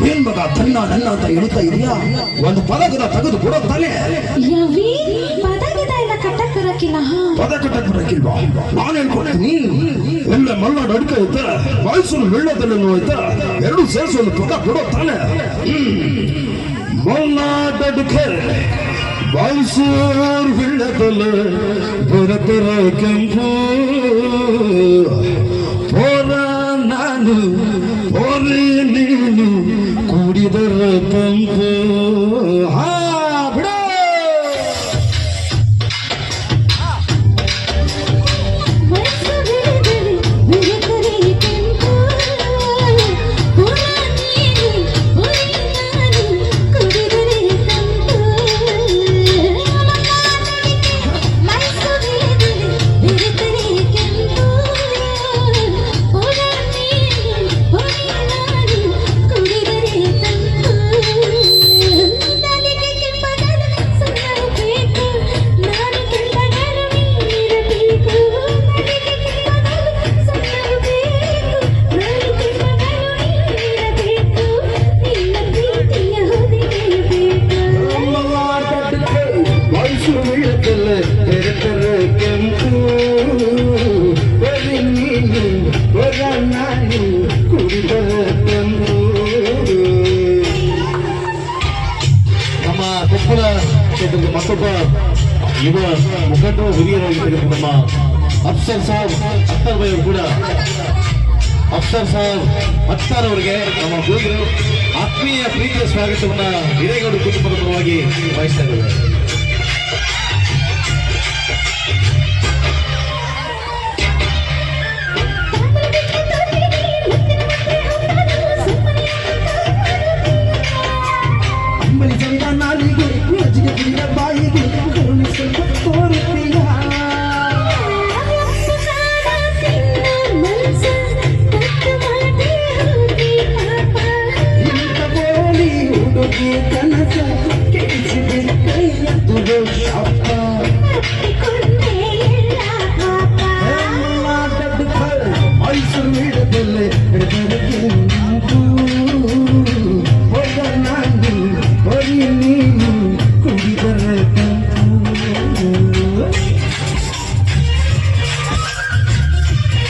ತನ್ನ ನನ್ನ ಅಂತ ಹೇಳ್ತಾ ಇದೀಯಾ? ಒಂದು ಪದಕದ ತೆಗೆದು ಕೊಡೋ ತಾನೆ ಯವಿ? ಪದಕದ ಎಲ್ಲ ಕಟ್ಟಕ್ ಬರಕಿಲ್ಲ ಹಾ ಪದ ಕಟ್ಟಕ್ ಬರಕ್ಕಿಲ್ವಾ ನಾನು ಹೇಳ್ಕೊಡ್ತೀನಿ. ಎಲ್ಲ ಮಲ್ನಾಡು ಅಡಿಕೆ ಇತ್ತ ಮೈಸೂರು ಬೆಳ್ಳದಲ್ಲಿ ಐತೆ ಎರಡು ಸೇರಿಸಿ ಒಂದು ಪದ ಕೊಡೋ ತಾನೆ ಮಲ್ನಾಡು ಅಡಿಕೆ ಮೈಸೂರು ಬೆಳ್ಳದಲ್ಲಿ ಬರತರ ಕೆಂಪು. ಹೋರ ನಾನು ಹೋರಿ منكم ಕ್ಷೇತ್ರದ ಮತ್ತೊಬ್ಬ ಯುವ ಮುಖಂಡರು ಹಿರಿಯರಾಗಿರ್ತಕ್ಕಂಥ ನಮ್ಮ ಅಫ್ಸರ್ ಸಾಬ್ ಅಖ್ತರ್ ಬೈ ಅವರು ಕೂಡ. ಅಫ್ಸರ್ ಸಾಬ್ ಅಖ್ತರ್ ಅವರಿಗೆ ನಮ್ಮ ಗುರುಗಳು ಆತ್ಮೀಯ ಪ್ರೀತಿಯ ಸ್ವಾಗತವನ್ನು ಹಿರೇಗೌಡ ಕುಟುಂಬದ ಪರವಾಗಿ ಬಯಸ್ತಾ ಇದ್ದಾರೆ. সব